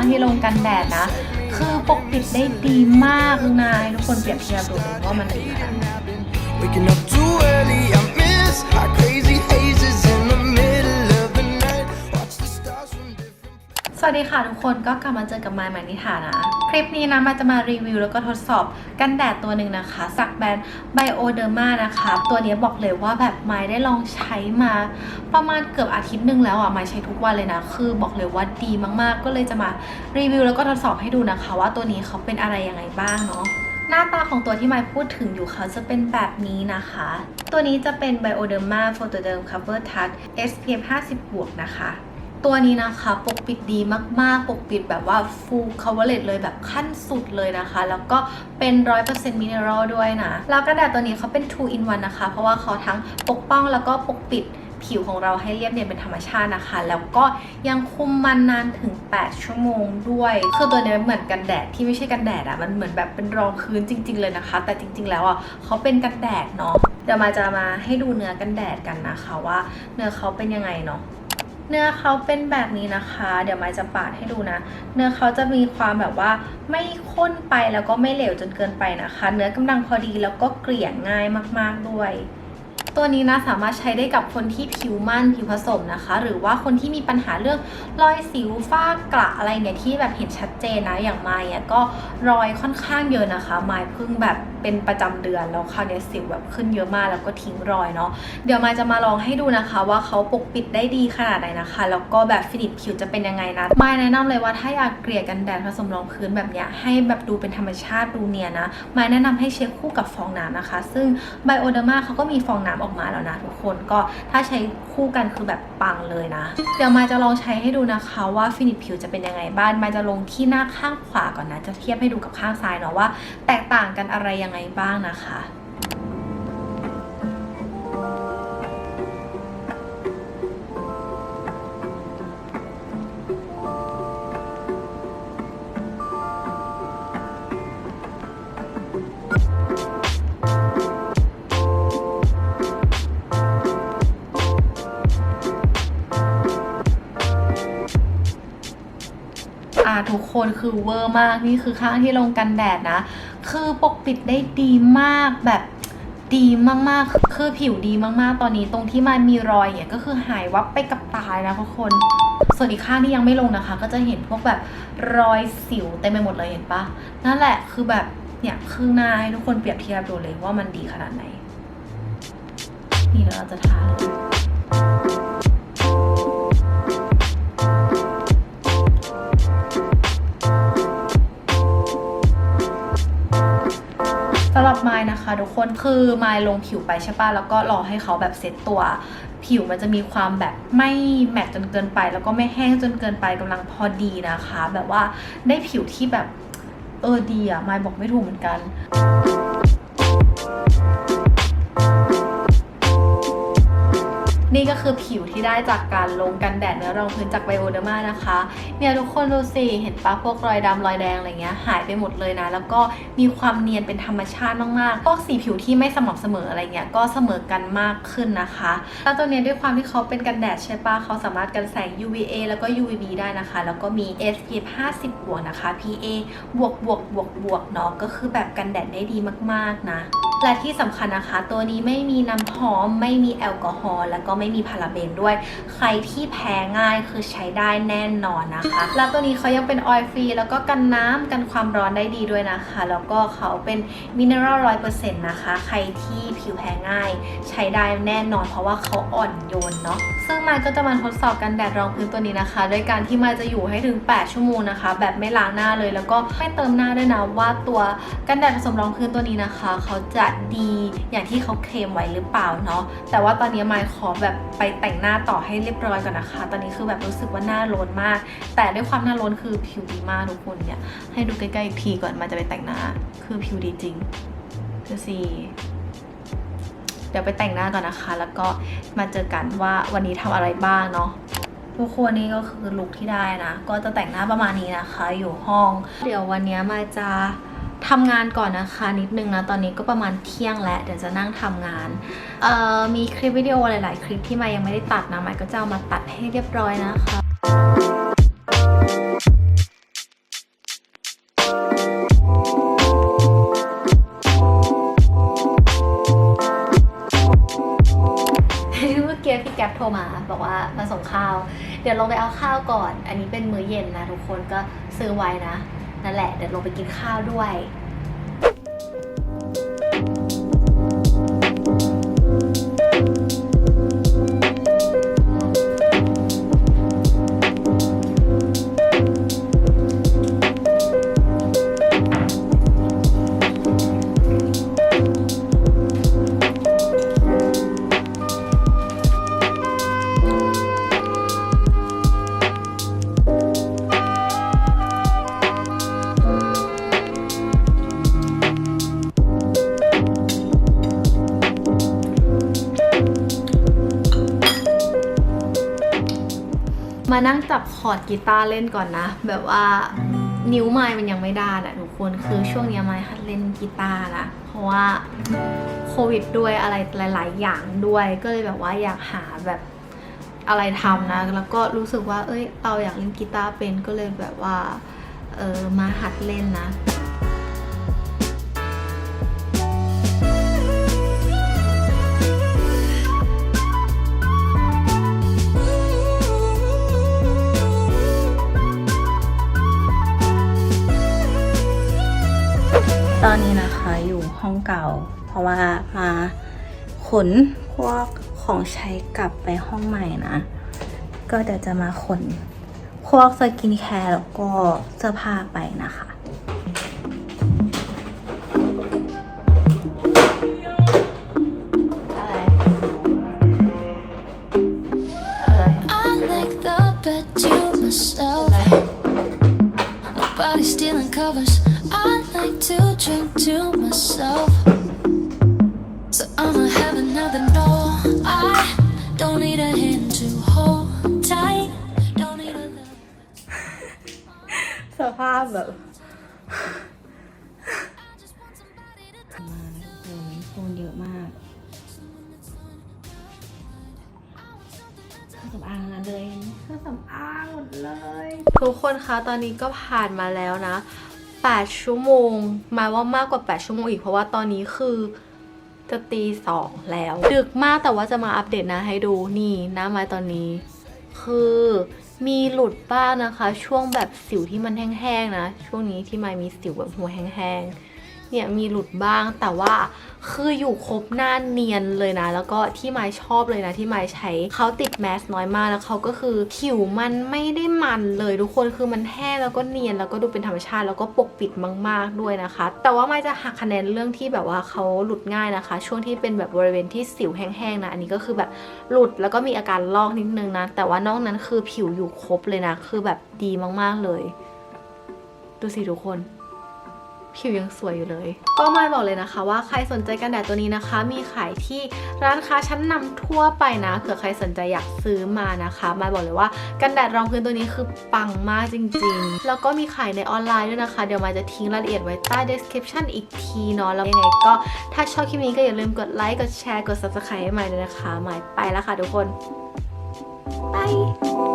างที่ลงกันแดดนะ คือปกปิดได้ดีมากนะให้ทุกคนเปรียบเทียบดูว่ามันดีขนาดไห สวัสดีค่ะทุกคนก็กลับมาเจอกับมายมานิธานะ คลิปนี้นะมาจะมารีวิวแล้วก็ทดสอบกันแดดตัวหนึ่งนะคะจากแบรนด์ Bioderma นะคะ ตัวนี้บอกเลยว่าแบบมายได้ลองใช้มา ประมาณเกือบอาทิตย์หนึ่งแล้วอะมายใช้ทุกวันเลยนะ คือบอกเลยว่าดีมากๆ ก็เลยจะมารีวิวแล้วก็ทดสอบให้ดูนะคะ ว่าตัวนี้เขาเป็นอะไรยังไงบ้างเนาะหน้าตาของตัวที่มายพูดถึงอยู่เขาจะเป็นแบบนี้นะคะ ตัวนี้จะเป็น Bioderma Photoderm Cover Touch SPF 50บวกนะคะ ตัวนี้นะคะปกปิดดีมากๆ ปกปิดแบบว่า full coverage เลยแบบขั้นสุดเลยนะคะ แล้วก็เป็น 100% mineral ด้วยนะแล้วกระดาษตัวนี้เขาเป็น 2 in 1 นะคะ เพราะว่าเขาทั้งปกป้องแล้วก็ปกปิดผิวของเราให้เรียบเนียนเป็นธรรมชาตินะคะ แล้วก็ยังคุมมันนานถึง 8 ชั่วโมงด้วยคือตัวนี้เหมือนกันแดดที่ไม่ใช่กันแดดอะมันเหมือนแบบเป็นรองพื้นจริง ๆ เลยนะคะ แต่จริง ๆ แล้วอะเขาเป็นกันแดดเนาะเดี๋ยวมาจะมาให้ดูเนื้อกันแดดกันนะคะว่าเนื้อเขาเป็นยังไงเนาะ เนื้อเขาเป็นแบบนี้นะคะ เดี๋ยวไมายจะปาดให้ดูนะ เนื้อเขาจะมีความแบบว่าไม่ข้นไปแล้วก็ไม่เหลวจนเกินไปนะคะ เนื้อกำลังพอดีแล้วก็เกลี่ยง่ายมากๆด้วยตัวนี้นะสามารถใช้ได้กับคนที่ผิวมันผิวผสมนะคะ หรือว่าคนที่มีปัญหาเรื่องรอยสิวฝ้ากระอะไรเนี่ยที่แบบเห็นชัดเจนนะอย่างไมายอะก็รอยค่อนข้างเยอะนะคะไมายเพิ่งแบบ เป็นประจำเดือนแล้วคราวเนี้ยสิวแบบขึ้นเยอะมากแล้วก็ทิ้งรอยเนาะเดี๋ยวมาจะมาลองให้ดูนะคะ ว่าเขาปกปิดได้ดีขนาดไหนนะคะ แล้วก็แบบฟินิชผิวจะเป็นยังไงนะมาแนะนำเลยว่าถ้าอยากเกลี่ยกันแดดผสมรองพื้นแบบเนี้ยให้แบบดูเป็นธรรมชาติดูเนียนนะมาแนะนำให้เช็คคู่กับฟองน้ำนะคะ ซึ่งไบโอเดอร์มาเขาก็มีฟองน้ำออกมาแล้วนะทุกคนก็ถ้าใช้คู่กันคือแบบปังเลยนะ เดี๋ยวมาจะลองใช้ให้ดูนะคะว่าฟินิชผิวจะเป็นยังไงบ้างมาจะลงที่หน้าข้างขวาก่อนนะ จะเทียบให้ดูกับข้างซ้ายเนาะว่า แตกต่างกันอะไรยังไงบ้างนะคะอ่าทุกคนคือเวอร์มากนี่คือข้างที่ลงกันแดดนะ คือปกปิดได้ดีมากแบบดีมากๆ คือผิวดีมากๆ ตอนนี้ตรงที่มันมีรอยเนี่ยก็คือหายวับไปกับตายนะทุกคน ส่วนอีกข้างที่ยังไม่ลงนะคะ ก็จะเห็นพวกแบบรอยสิวเต็มไปหมดเลยเห็นปะนั่นแหละคือแบบเนี่ยครึ่งหน้าให้ทุกคนเปรียบเทียบดูเลยว่ามันดีขนาดไหน นี่เดี๋ยวเราจะทาเลย สำหรับไม้นะคะ ทุกคนคือไม้ลงผิวไปใช่ปะแล้วก็รอให้เขาแบบเซ็ตตัว ผิวมันจะมีความแบบไม่แมตต์จนเกินไป แล้วก็ไม่แห้งจนเกินไปกำลังพอดีนะคะ แบบว่าได้ผิวที่แบบเออดีอะไม้บอกไม่ถูกเหมือนกัน นี่ก็คือผิวที่ได้จากการลงกันแดดเนื้อรองพื้นจากไบโอเดอร์มานะคะ เนี่ยทุกคนดูสิเห็นปะพวกรอยดำรอยแดงอะไรเงี้ยหายไปหมดเลยนะ แล้วก็มีความเนียนเป็นธรรมชาติมากๆพวกสีผิวที่ไม่สม่ำเสมออะไรเงี้ยก็เสมอกันมากขึ้นนะคะแล้วตัวเนี้ยด้วยความที่เขาเป็นกันแดดใช่ปะเขาสามารถกันแสง UVA แล้วก็ UVB ได้นะคะ แล้วก็มี SPF 50 บวกนะคะ PA บวกบวกบวกบวกเนาะก็คือแบบกันแดดได้ดีมากๆนะ และที่สำคัญนะคะ ตัวนี้ไม่มีน้ำหอม ไม่มีแอลกอฮอล์แล้วก็ไม่มีพาราเบนด้วย ใครที่แพ้ง่ายคือใช้ได้แน่นอนนะคะ แล้วตัวนี้เขายังเป็นออยล์ฟรี แล้วก็กันน้ำกันความร้อนได้ดีด้วยนะคะ แล้วก็เขาเป็นมินเนอรัลร้อยเปอร์เซ็นต์นะคะ ใครที่ผิวแพ้ง่าย ใช้ได้แน่นอน เพราะว่าเขาอ่อนโยนเนาะซึ่งมายก็จะมาทดสอบกันแดดรองพื้นตัวนี้นะคะด้วยการที่มายจะอยู่ให้ถึง 8 ชั่วโมงนะคะ แบบไม่ล้างหน้าเลย แล้วก็ไม่เติมหน้าด้วยนะว่าตัวกันแดดผสมรองพื้นตัวนี้นะคะ เขาจะดีอย่างที่เขาเคลมไว้หรือเปล่าเนาะแต่ว่าตอนนี้มายขอแบบไปแต่งหน้าต่อให้เรียบร้อยก่อนนะคะ ตอนนี้คือแบบรู้สึกว่าหน้าโลนมาก แต่ด้วยความหน้าโลนคือผิวดีมากทุกคนเนี่ยให้ดูใกล้ๆอีกทีก่อนมาจะไปแต่งหน้า คือผิวดีจริงดูสิเดี๋ยวไปแต่งหน้าก่อนนะคะ แล้วก็มาเจอกันว่าวันนี้ทำอะไรบ้างเนาะทุกคนนี่ก็คือลุคที่ได้นะ ก็จะแต่งหน้าประมาณนี้นะคะ อยู่ห้อง เดี๋ยววันนี้มาจะ ทำงานก่อนนะคะนิดนึงนะ ตอนนี้ก็ประมาณเที่ยงแล้ว เดี๋ยวจะนั่งทำงานมีคลิปวิดีโอหลาย ๆ คลิปที่มายังไม่ได้ตัดนะมายก็จะเอามาตัดให้เรียบร้อยนะคะเมื่อกี้พี่แก๊ปโทรมาบอกว่ามาส่งข้าว เดี๋ยวลองไปเอาข้าวก่อน อันนี้เป็นมื้อเย็นนะทุกคนก็ซื้อไว้นะ นั่นแหละเดี๋ยวลงไปกินข้าวด้วย มานั่งจับคอร์ดกีตาร์เล่นก่อนนะ แบบว่านิ้วไม้มันยังไม่ด้านอะทุกคนคือช่วงนี้ไม้หัดเล่นกีตาร์นะ เพราะว่าโควิดด้วยอะไรหลาย ๆ อย่างด้วย ก็เลยแบบว่าอยากหาแบบอะไรทำนะ แล้วก็รู้สึกว่า เอ้ยเราอยากเล่นกีตาร์เป็นก็เลยแบบว่า เออมาหัดเล่นนะ ราะว่ามาขนพวกของใช้กลับไปห้องใหม่นะ ก็เดี๋ยวจะมาขนพวกสกินแคร์แล้วก็เสื้อผ้าไปนะคะ I make the bed to myself. Nobody stealing covers. I like to drink to myself. Don't need a hand to hold tight. Don't need a love. สภาพแบบ Just want somebody to มาแล้วโอ้ยโฟนเยอะมากเครื่องสำอางนั้นเลยเครื่องสำอางหมดเลยทุกคนคะตอนนี้ก็ผ่านมาแล้วนะ 8 ชั่วโมงหมายว่ามากกว่า 8 ชั่วโมงอีกเพราะว่าตอนนี้คือ จะตีสองแล้ว ดึกมากแต่ว่าจะมาอัปเดตนะให้ดูนี่หน้าไม้ตอนนี้ คือมีหลุดบ้างนะคะ ช่วงแบบสิวที่มันแห้งๆนะ ช่วงนี้ที่ไม้มีสิวแบบหัวแห้งๆ เนี่ยมีหลุดบ้างแต่ว่าคืออยู่ครบหน้าเนียนเลยนะ แล้วก็ที่ไม้ชอบเลยนะ ที่ไม้ใช้เขาติดแมสน้อยมากแล้วเขาก็คือผิวมันไม่ได้มันเลยทุกคนคือมันแห้งแล้วก็เนียนแล้วก็ดูเป็นธรรมชาติ แล้วก็ปกปิดมาก ๆด้วยนะคะ แต่ว่าไม้จะหักคะแนนเรื่องที่แบบว่าเขาหลุดง่ายนะคะ ช่วงที่เป็นแบบบริเวณที่สิวแห้งๆนะอันนี้ก็คือแบบหลุดแล้วก็มีอาการลอกนิดนึงนะแต่ว่านอกนั้นคือผิวอยู่ครบเลยนะ คือแบบดีมากๆเลย ดูสิทุกคน ผิวยังสวยอยู่เลย ก็ไม่บอกเลยนะคะว่าใครสนใจกันแดดตัวนี้นะคะ มีขายที่ร้านค้าชั้นนำทั่วไปนะเผื่อใครสนใจอยากซื้อมานะคะม่บอกเลยว่ากันแดดรองพื้นตัวนี้คือปังมากจริง ๆ แล้วก็มีขายในออนไลน์ด้วยนะคะ เดี๋ยวมาจะทิ้งรายละเอียดไว้ใต้ description อีกทีเนาะแล้วยังไงก็ถ้าชอบคลิปนี้ก็อย่าลืมกดไลค์กดแชร์กด subscribe ให้ใหม่เลยนะคะใหม่ไปแล้วค่ะทุกคนบาย